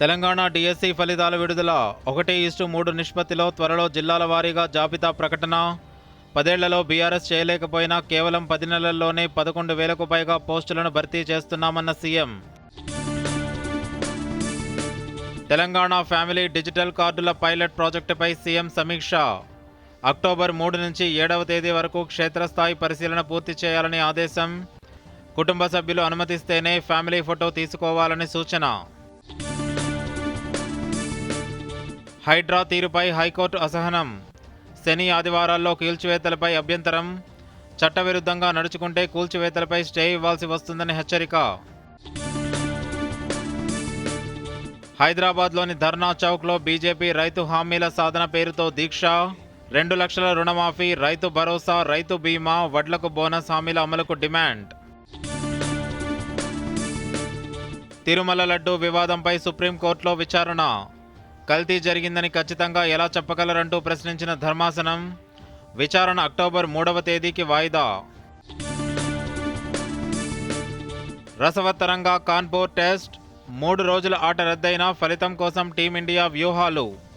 Telangana DSC ఫలితాల విడుదల ఒకటి ఇస్టు మూడు నిష్పత్తిలో త్వరలో జిల్లాల వారీగా జాబితా ప్రకటన. పదేళ్ళలో బీఆర్ఎస్ చేయలేకపోయినా కేవలం పది నెలల్లోనే పదకొండు వేలకు పైగా పోస్టులను భర్తీ చేస్తున్నామన్న సీఎం. తెలంగాణ ఫ్యామిలీ డిజిటల్ కార్డుల పైలట్ ప్రాజెక్టుపై సీఎం సమీక్ష. అక్టోబర్ మూడు నుంచి ఏడవ తేదీ వరకు క్షేత్రస్థాయి పరిశీలన పూర్తి చేయాలని ఆదేశం. కుటుంబ సభ్యులు అనుమతిస్తేనే ఫ్యామిలీ ఫోటో తీసుకోవాలని సూచన. హైడ్రా తీరుపై హైకోర్టు అసహనం. శని ఆదివారాల్లో కూల్చివేతలపై అభ్యంతరం. చట్టవిరుద్ధంగా నడుచుకుంటే కూల్చివేతలపై స్టే ఇవ్వాల్సి వస్తుందని హెచ్చరిక. హైదరాబాద్లోని ధర్నా చౌక్లో బీజేపీ రైతు హామీల సాధన పేరుతో దీక్ష. రెండు లక్షల రుణమాఫీ రైతు భరోసా రైతు బీమా వడ్లకు బోనస్ హామీల అమలుకు డిమాండ్. తిరుమల లడ్డు వివాదంపై సుప్రీంకోర్టులో విచారణ. కల్తీ జరిగిందని ఖచ్చితంగా ఎలా చెప్పగలరంటూ ప్రశ్నించిన ధర్మాసనం. విచారణ అక్టోబర్ మూడవ తేదీకి వాయిదా. రసవత్తరంగా కాన్పూర్ టెస్ట్. మూడు రోజుల ఆట రద్దయిన ఫలితం కోసం టీమిండియా వ్యూహాలు.